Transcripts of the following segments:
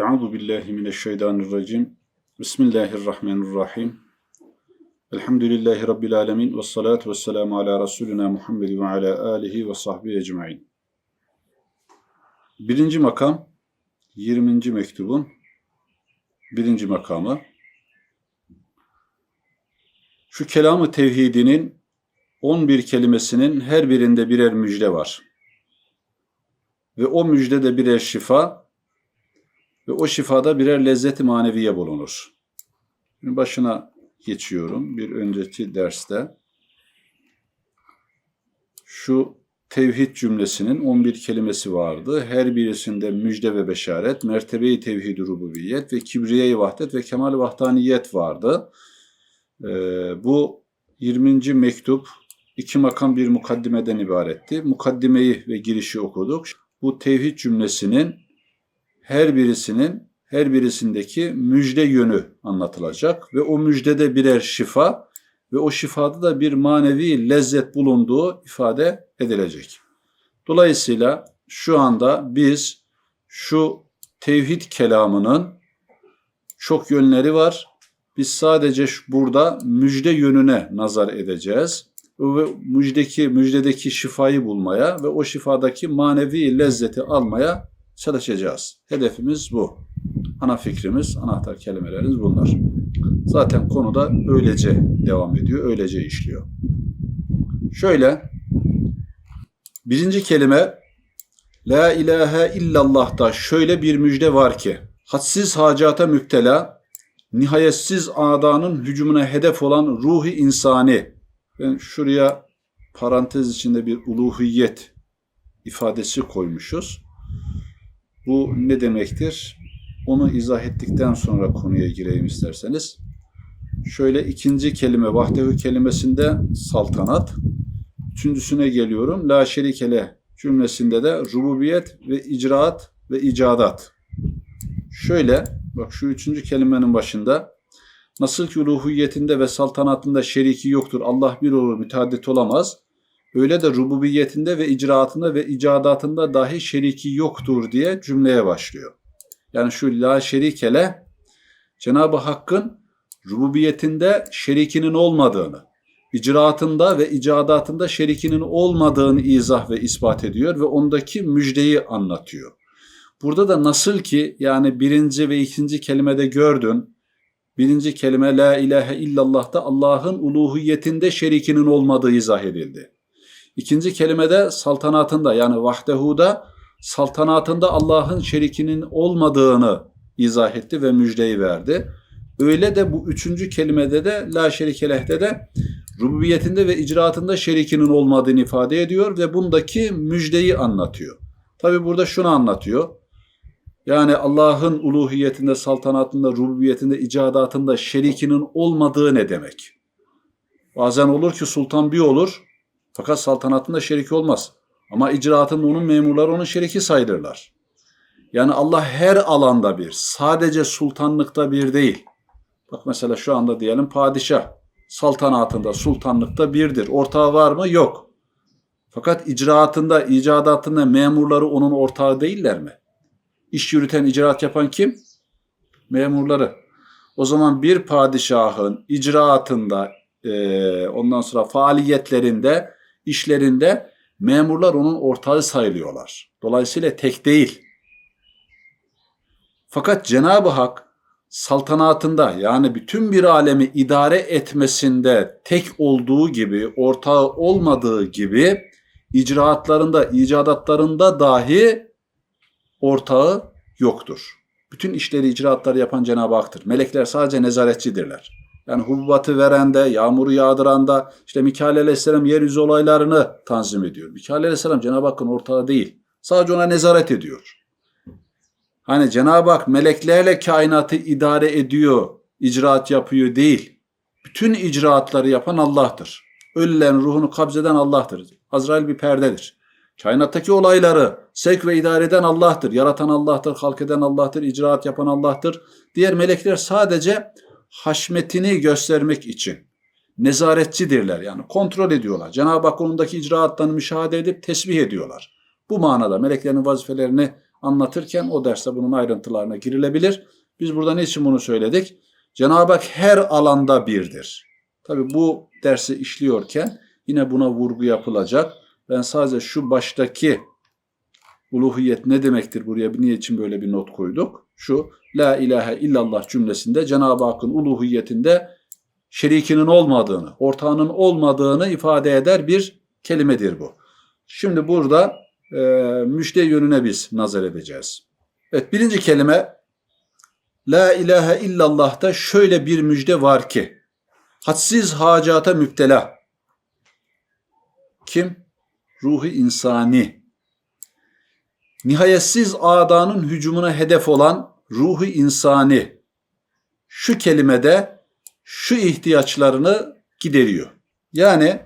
Euzu billahi mineşşeytanirracim. Bismillahirrahmanirrahim. Elhamdülillahi rabbil alamin ve salatu vesselamu ala resulina Muhammed ve ala alihi ve sahbihi ecmaîn. Birinci makam 20. mektubun birinci makamı. Şu kelamı tevhidinin 11 kelimesinin her birinde birer müjde var. Ve o müjdede birer şifa ve o şifada birer lezzeti maneviye bulunur. Şimdi başına geçiyorum bir önceki derste. Şu tevhid cümlesinin 11 kelimesi vardı. Her birisinde müjde ve beşaret, mertebeyi tevhid rububiyet ve kibriye vahdet ve kemal vahdaniyet vardı. Ee, bu 20. mektup iki makam bir mukaddimeden ibaretti. Mukaddimeyi ve girişi okuduk. Bu tevhid cümlesinin her birisinin her birisindeki müjde yönü anlatılacak ve o müjdede birer şifa ve o şifada da bir manevi lezzet bulunduğu ifade edilecek. Dolayısıyla şu anda biz şu tevhid kelamının çok yönleri var. Biz sadece burada müjde yönüne nazar edeceğiz ve müjdeki müjdedeki şifayı bulmaya ve o şifadaki manevi lezzeti almaya çalışacağız. Hedefimiz bu. Ana fikrimiz, anahtar kelimelerimiz bunlar. Zaten konuda öylece devam ediyor, öylece işliyor. Şöyle, birinci kelime, La ilahe illallah'ta şöyle bir müjde var ki, hadsiz hacata müptela, nihayetsiz adanın hücumuna hedef olan ruhi insani, ben şuraya parantez içinde bir uluhiyet ifadesi koymuşuz. Bu ne demektir? Onu izah ettikten sonra konuya gireyim isterseniz. Şöyle ikinci kelime vahdehu kelimesinde saltanat. Üçüncüsüne geliyorum. La şerikele cümlesinde de rububiyet ve icraat ve icadat. Şöyle bak şu üçüncü kelimenin başında nasıl ki uluhiyetinde ve saltanatında şeriki yoktur. Allah bir olur müteaddit olamaz. Öyle de rububiyetinde ve icraatında ve icadatında dahi şeriki yoktur diye cümleye başlıyor. Yani şu la şerikele Cenab-ı Hakk'ın rububiyetinde şerikinin olmadığını, icraatında ve icadatında şerikinin olmadığını izah ve ispat ediyor ve ondaki müjdeyi anlatıyor. Burada da nasıl ki yani birinci ve ikinci kelimede gördün, birinci kelime la ilahe illallah'ta Allah'ın uluhiyetinde şerikinin olmadığı izah edildi. İkinci kelimede saltanatında yani vahdehuda saltanatında Allah'ın şerikinin olmadığını izah etti ve müjdeyi verdi. Öyle de bu üçüncü kelimede de la şerikelehte de rububiyetinde ve icraatında şerikinin olmadığını ifade ediyor ve bundaki müjdeyi anlatıyor. Tabi burada şunu anlatıyor. Yani Allah'ın uluhiyetinde, saltanatında, rububiyetinde, icadatında şerikinin olmadığı ne demek? Bazen olur ki sultan bir olur, fakat saltanatında şeriki olmaz. Ama icraatında onun memurları onun şeriki sayılırlar. Yani Allah her alanda bir. Sadece sultanlıkta bir değil. Bak mesela şu anda diyelim padişah. Saltanatında, sultanlıkta birdir. Ortağı var mı? Yok. Fakat icraatında, icadatında memurları onun ortağı değiller mi? İş yürüten, icraat yapan kim? Memurları. O zaman bir padişahın icraatında, ondan sonra faaliyetlerinde işlerinde memurlar onun ortağı sayılıyorlar. Dolayısıyla tek değil. Fakat Cenab-ı Hak saltanatında yani bütün bir alemi idare etmesinde tek olduğu gibi, ortağı olmadığı gibi icraatlarında, icadatlarında dahi ortağı yoktur. Bütün işleri, icraatları yapan Cenab-ı Hak'tır. Melekler sadece nezaretçidirler. Yani hububatı veren de, yağmuru yağdıran da, işte Mikail Aleyhisselam yeryüzü olaylarını tanzim ediyor. Mikail Aleyhisselam Cenab-ı Hakk'ın ortağı değil. Sadece ona nezaret ediyor. Hani Cenab-ı Hak meleklerle kainatı idare ediyor, icraat yapıyor değil. Bütün icraatları yapan Allah'tır. Ölülerin ruhunu kabzeden Allah'tır. Azrail bir perdedir. Kainattaki olayları sevk ve idare eden Allah'tır. Yaratan Allah'tır, halk eden Allah'tır, icraat yapan Allah'tır. Diğer melekler sadece haşmetini göstermek için nezaretçidirler yani kontrol ediyorlar. Cenab-ı Hak onundaki icraatlarını müşahede edip tesbih ediyorlar. Bu manada meleklerin vazifelerini anlatırken o derste bunun ayrıntılarına girilebilir. Biz burada ne için bunu söyledik? Cenab-ı Hak her alanda birdir. Tabi bu dersi işliyorken yine buna vurgu yapılacak. Ben sadece şu baştaki uluhiyet ne demektir buraya niye için böyle bir not koyduk? Şu La ilahe illallah cümlesinde Cenab-ı Hakk'ın uluhiyetinde şerikinin olmadığını, ortağının olmadığını ifade eder bir kelimedir bu. Şimdi burada e, müjde yönüne biz nazar edeceğiz. Evet birinci kelime La ilahe illallah'ta şöyle bir müjde var ki hadsiz hacata müptela. Kim? Ruhu insani. Nihayetsiz adanın hücumuna hedef olan ruhu insani. Şu kelimede şu ihtiyaçlarını gideriyor. Yani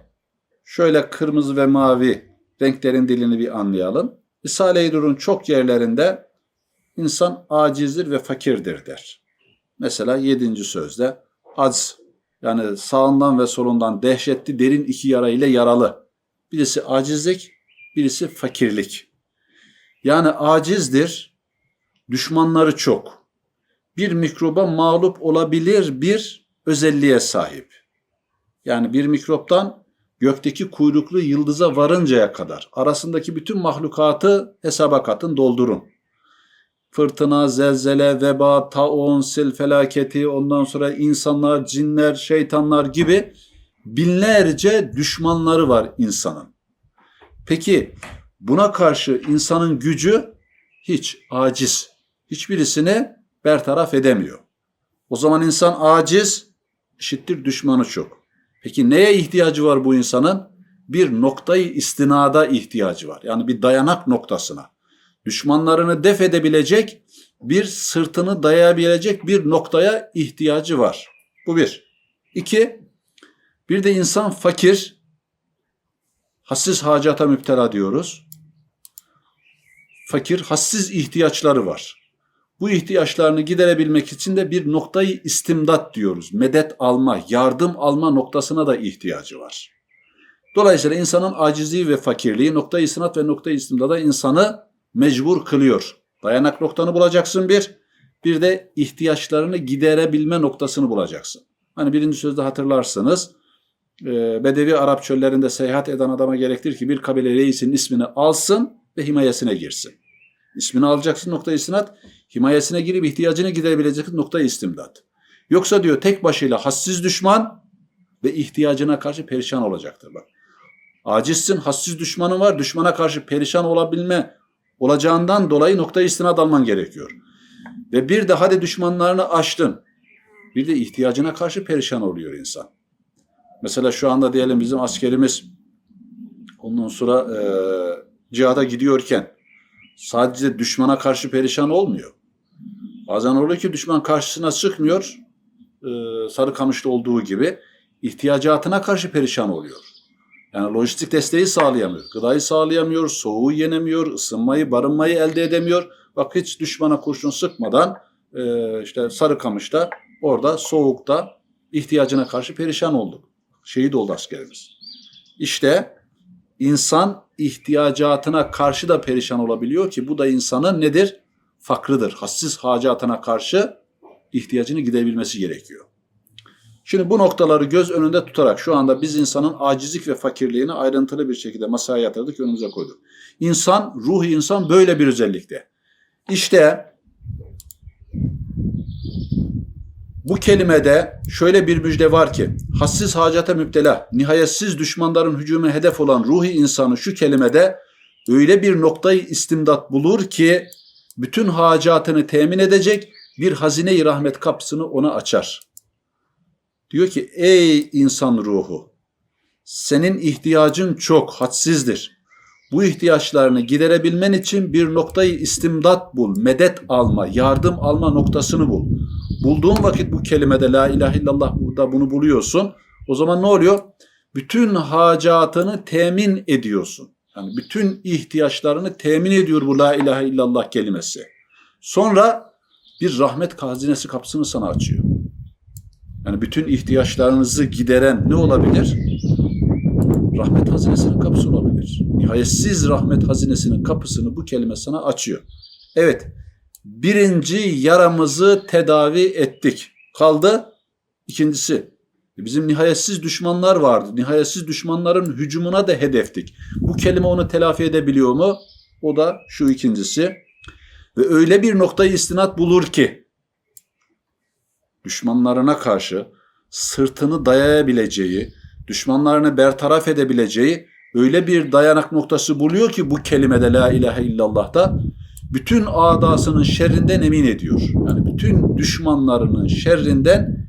şöyle kırmızı ve mavi renklerin dilini bir anlayalım. Risale-i Nur'un çok yerlerinde insan acizdir ve fakirdir der. Mesela yedinci sözde az yani sağından ve solundan dehşetli derin iki yara ile yaralı. Birisi acizlik, birisi fakirlik. Yani acizdir, düşmanları çok. Bir mikroba mağlup olabilir bir özelliğe sahip. Yani bir mikroptan gökteki kuyruklu yıldıza varıncaya kadar arasındaki bütün mahlukatı hesaba katın, doldurun. Fırtına, zelzele, veba, taun, sil felaketi, ondan sonra insanlar, cinler, şeytanlar gibi binlerce düşmanları var insanın. Peki buna karşı insanın gücü hiç aciz. Hiçbirisini bertaraf edemiyor. O zaman insan aciz, eşittir düşmanı çok. Peki neye ihtiyacı var bu insanın? Bir noktayı istinada ihtiyacı var. Yani bir dayanak noktasına. Düşmanlarını def edebilecek, bir sırtını dayayabilecek bir noktaya ihtiyacı var. Bu bir. İki, bir de insan fakir, hassiz hacata müptela diyoruz. Fakir, hassiz ihtiyaçları var. Bu ihtiyaçlarını giderebilmek için de bir noktayı istimdat diyoruz. Medet alma, yardım alma noktasına da ihtiyacı var. Dolayısıyla insanın acizliği ve fakirliği nokta istinat ve nokta istimdada insanı mecbur kılıyor. Dayanak noktanı bulacaksın bir, bir de ihtiyaçlarını giderebilme noktasını bulacaksın. Hani birinci sözde hatırlarsınız, Bedevi Arap çöllerinde seyahat eden adama gerektir ki bir kabile reisinin ismini alsın ve himayesine girsin. İsmini alacaksın nokta istinat, himayesine girip ihtiyacını giderebilecek nokta istimdat. Yoksa diyor tek başıyla hassiz düşman ve ihtiyacına karşı perişan olacaktır bak. Acizsin, hassiz düşmanın var, düşmana karşı perişan olabilme olacağından dolayı nokta istinad alman gerekiyor. Ve bir de hadi düşmanlarını aştın. Bir de ihtiyacına karşı perişan oluyor insan. Mesela şu anda diyelim bizim askerimiz ondan sonra e, cihada gidiyorken sadece düşmana karşı perişan olmuyor. Bazen oluyor ki düşman karşısına çıkmıyor, e, Sarıkamış'ta olduğu gibi ihtiyacatına karşı perişan oluyor. Yani lojistik desteği sağlayamıyor, gıdayı sağlayamıyor, soğuğu yenemiyor, ısınmayı, barınmayı elde edemiyor. Bak hiç düşmana kurşun sıkmadan e, işte Sarıkamış'ta orada soğukta ihtiyacına karşı perişan olduk. Şehit oldu askerimiz. İşte insan ihtiyacatına karşı da perişan olabiliyor ki bu da insanın nedir? Fakrıdır. Hassiz hacatına karşı ihtiyacını gidebilmesi gerekiyor. Şimdi bu noktaları göz önünde tutarak şu anda biz insanın acizlik ve fakirliğini ayrıntılı bir şekilde masaya yatırdık, önümüze koyduk. İnsan, ruh insan böyle bir özellikte. İşte bu kelimede şöyle bir müjde var ki, hassiz hacata müptela, nihayetsiz düşmanların hücumuna hedef olan ruhi insanı şu kelimede öyle bir noktayı istimdat bulur ki, bütün hacatını temin edecek bir hazine-i rahmet kapısını ona açar. Diyor ki, ey insan ruhu, senin ihtiyacın çok, hadsizdir. Bu ihtiyaçlarını giderebilmen için bir noktayı istimdat bul, medet alma, yardım alma noktasını bul. Bulduğun vakit bu kelimede la ilahe illallah burada bunu buluyorsun. O zaman ne oluyor? Bütün hacatını temin ediyorsun. Yani bütün ihtiyaçlarını temin ediyor bu la ilahe illallah kelimesi. Sonra bir rahmet hazinesi kapısını sana açıyor. Yani bütün ihtiyaçlarınızı gideren ne olabilir? Rahmet hazinesinin kapısı olabilir. Nihayetsiz rahmet hazinesinin kapısını bu kelime sana açıyor. Evet. Birinci yaramızı tedavi ettik. Kaldı ikincisi. Bizim nihayetsiz düşmanlar vardı. Nihayetsiz düşmanların hücumuna da hedeftik. Bu kelime onu telafi edebiliyor mu? O da şu ikincisi. Ve öyle bir noktayı istinat bulur ki düşmanlarına karşı sırtını dayayabileceği, düşmanlarını bertaraf edebileceği öyle bir dayanak noktası buluyor ki bu kelimede la ilahe illallah'ta bütün adasının şerrinden emin ediyor. Yani bütün düşmanlarının şerrinden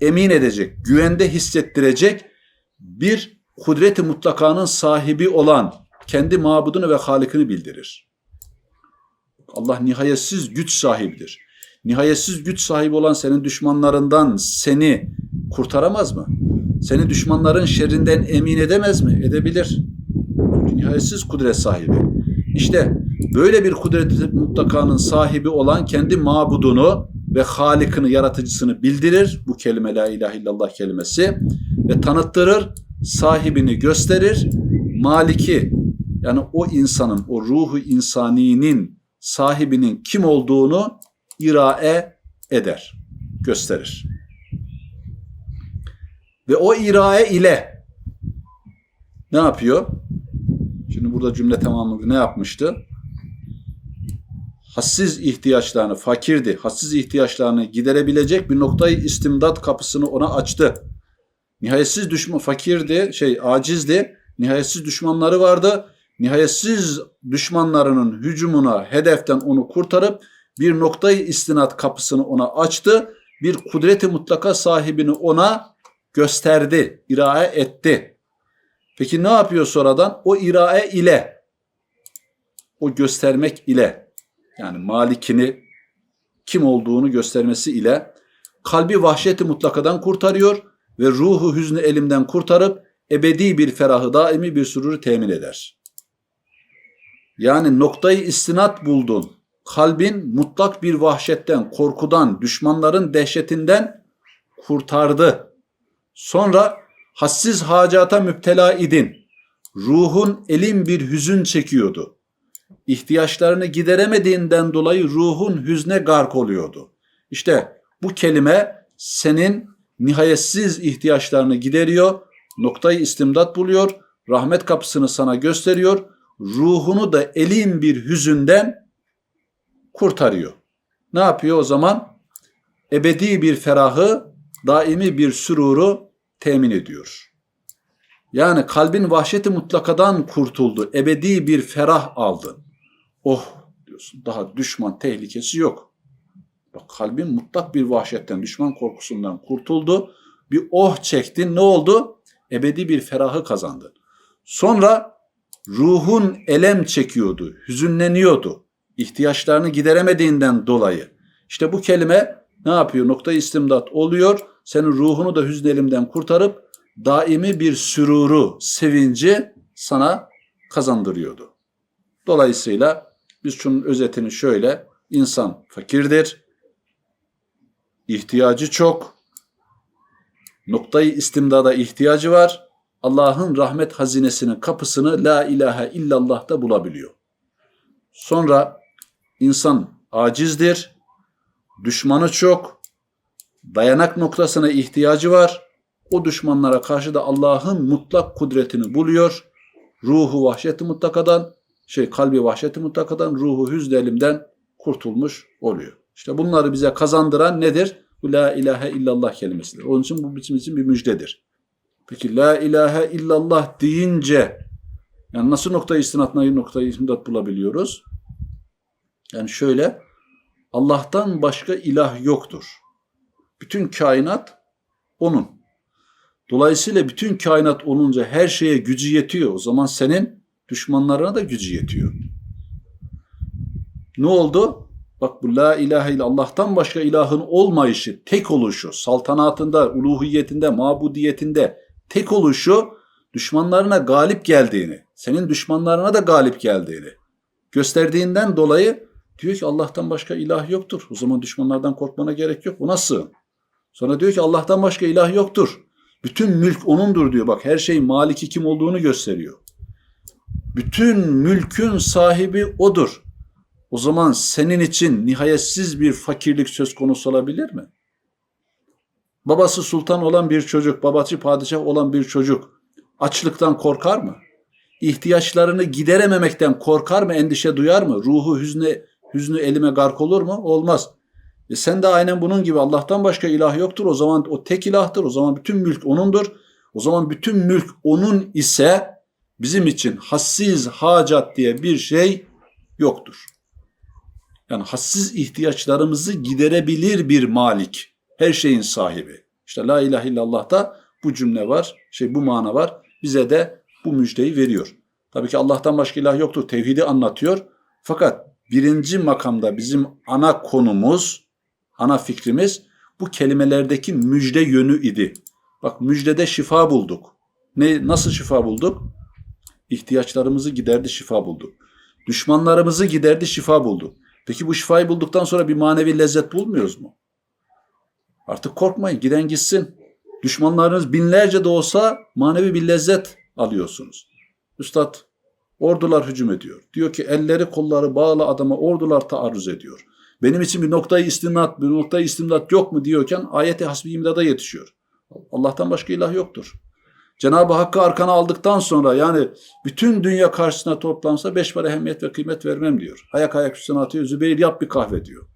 emin edecek, güvende hissettirecek bir kudreti mutlakanın sahibi olan kendi mabudunu ve halikini bildirir. Allah nihayetsiz güç sahibidir. Nihayetsiz güç sahibi olan senin düşmanlarından seni kurtaramaz mı? Seni düşmanların şerrinden emin edemez mi? Edebilir. Çünkü nihayetsiz kudret sahibi. İşte böyle bir kudret mutlakanın sahibi olan kendi mabudunu ve halikini, yaratıcısını bildirir. Bu kelime la ilahe illallah kelimesi. Ve tanıttırır, sahibini gösterir. Maliki yani o insanın, o ruhu insaninin sahibinin kim olduğunu irae eder, gösterir. Ve o irae ile ne yapıyor? Şimdi burada cümle tamamını ne yapmıştı? Hassiz ihtiyaçlarını, fakirdi, hassiz ihtiyaçlarını giderebilecek bir noktayı istimdat kapısını ona açtı. Nihayetsiz düşman, fakirdi, şey acizdi, nihayetsiz düşmanları vardı. Nihayetsiz düşmanlarının hücumuna, hedeften onu kurtarıp bir noktayı istinat kapısını ona açtı. Bir kudreti mutlaka sahibini ona gösterdi, irae etti. Peki ne yapıyor sonradan? O irae ile, o göstermek ile, yani malikini kim olduğunu göstermesi ile kalbi vahşeti mutlakadan kurtarıyor ve ruhu hüznü elimden kurtarıp ebedi bir ferahı daimi bir süruru temin eder. Yani noktayı istinat buldun. Kalbin mutlak bir vahşetten, korkudan, düşmanların dehşetinden kurtardı. Sonra hassiz hacata müptela idin. Ruhun elin bir hüzün çekiyordu. İhtiyaçlarını gideremediğinden dolayı ruhun hüzne gark oluyordu. İşte bu kelime senin nihayetsiz ihtiyaçlarını gideriyor, noktayı istimdat buluyor, rahmet kapısını sana gösteriyor, ruhunu da elin bir hüzünden kurtarıyor. Ne yapıyor o zaman? Ebedi bir ferahı, daimi bir süruru temin ediyor. Yani kalbin vahşeti mutlakadan kurtuldu. Ebedi bir ferah aldın. Oh diyorsun. Daha düşman tehlikesi yok. Bak kalbin mutlak bir vahşetten, düşman korkusundan kurtuldu. Bir oh çektin. Ne oldu? Ebedi bir ferahı kazandın. Sonra ruhun elem çekiyordu, hüzünleniyordu. İhtiyaçlarını gideremediğinden dolayı. İşte bu kelime ne yapıyor? Nokta istimdat oluyor. Senin ruhunu da hüzn elimden kurtarıp daimi bir süruru, sevinci sana kazandırıyordu. Dolayısıyla biz şunun özetini şöyle, insan fakirdir, ihtiyacı çok, noktayı istimdada ihtiyacı var, Allah'ın rahmet hazinesinin kapısını la ilahe illallah'ta bulabiliyor. Sonra insan acizdir, düşmanı çok, dayanak noktasına ihtiyacı var. O düşmanlara karşı da Allah'ın mutlak kudretini buluyor. Ruhu vahşeti mutlakadan, şey kalbi vahşeti mutlakadan, ruhu hüzn elimden kurtulmuş oluyor. İşte bunları bize kazandıran nedir? Bu la ilahe illallah kelimesidir. Onun için bu bizim için bir müjdedir. Peki la ilahe illallah deyince yani nasıl noktayı istinat, noktayı istinat bulabiliyoruz? Yani şöyle Allah'tan başka ilah yoktur. Bütün kainat onun. Dolayısıyla bütün kainat olunca her şeye gücü yetiyor. O zaman senin düşmanlarına da gücü yetiyor. Ne oldu? Bak bu la ilahe illa Allah'tan başka ilahın olmayışı, tek oluşu, saltanatında, uluhiyetinde, mabudiyetinde tek oluşu düşmanlarına galip geldiğini, senin düşmanlarına da galip geldiğini gösterdiğinden dolayı diyor ki Allah'tan başka ilah yoktur. O zaman düşmanlardan korkmana gerek yok. Ona sığın. Sonra diyor ki Allah'tan başka ilah yoktur. Bütün mülk onundur diyor. Bak her şey maliki kim olduğunu gösteriyor. Bütün mülkün sahibi odur. o zaman senin için nihayetsiz bir fakirlik söz konusu olabilir mi? Babası sultan olan bir çocuk, babası padişah olan bir çocuk açlıktan korkar mı? İhtiyaçlarını giderememekten korkar mı, endişe duyar mı? Ruhu hüzne, hüznü elime gark olur mu? Olmaz. E sen de aynen bunun gibi Allah'tan başka ilah yoktur. O zaman o tek ilahtır. O zaman bütün mülk O'nundur. O zaman bütün mülk O'nun ise bizim için hassiz hacat diye bir şey yoktur. Yani hassiz ihtiyaçlarımızı giderebilir bir malik. Her şeyin sahibi. İşte la ilahe illallah'ta bu cümle var. Şey bu mana var. Bize de bu müjdeyi veriyor. Tabii ki Allah'tan başka ilah yoktur. Tevhidi anlatıyor. Fakat birinci makamda bizim ana konumuz, ana fikrimiz bu kelimelerdeki müjde yönü idi. Bak müjdede şifa bulduk. Ne nasıl şifa bulduk? İhtiyaçlarımızı giderdi şifa bulduk. Düşmanlarımızı giderdi şifa bulduk. Peki bu şifayı bulduktan sonra bir manevi lezzet bulmuyoruz mu? Artık korkmayın giden gitsin. Düşmanlarınız binlerce de olsa manevi bir lezzet alıyorsunuz. Üstad ordular hücum ediyor. Diyor ki elleri kolları bağlı adama ordular taarruz ediyor. Benim için bir noktayı istimdat, bir noktayı istimdat yok mu diyorken ayeti hasbi imdada yetişiyor. Allah'tan başka ilah yoktur. Cenab-ı Hakk'ı arkana aldıktan sonra yani bütün dünya karşısına toplansa beş para ehemmiyet ve kıymet vermem diyor. Ayak ayak üstüne atıyor. Zübeyir yap bir kahve diyor.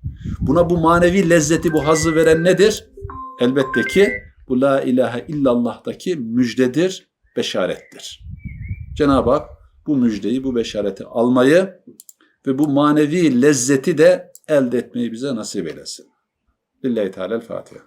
Buna bu manevi lezzeti, bu hazzı veren nedir? Elbette ki bu la ilahe illallah'taki müjdedir, beşarettir. Cenab-ı Hak bu müjdeyi, bu beşareti almayı ve bu manevi lezzeti de elde etmeyi bize nasip eylesin. Lillahi Teala Fatiha.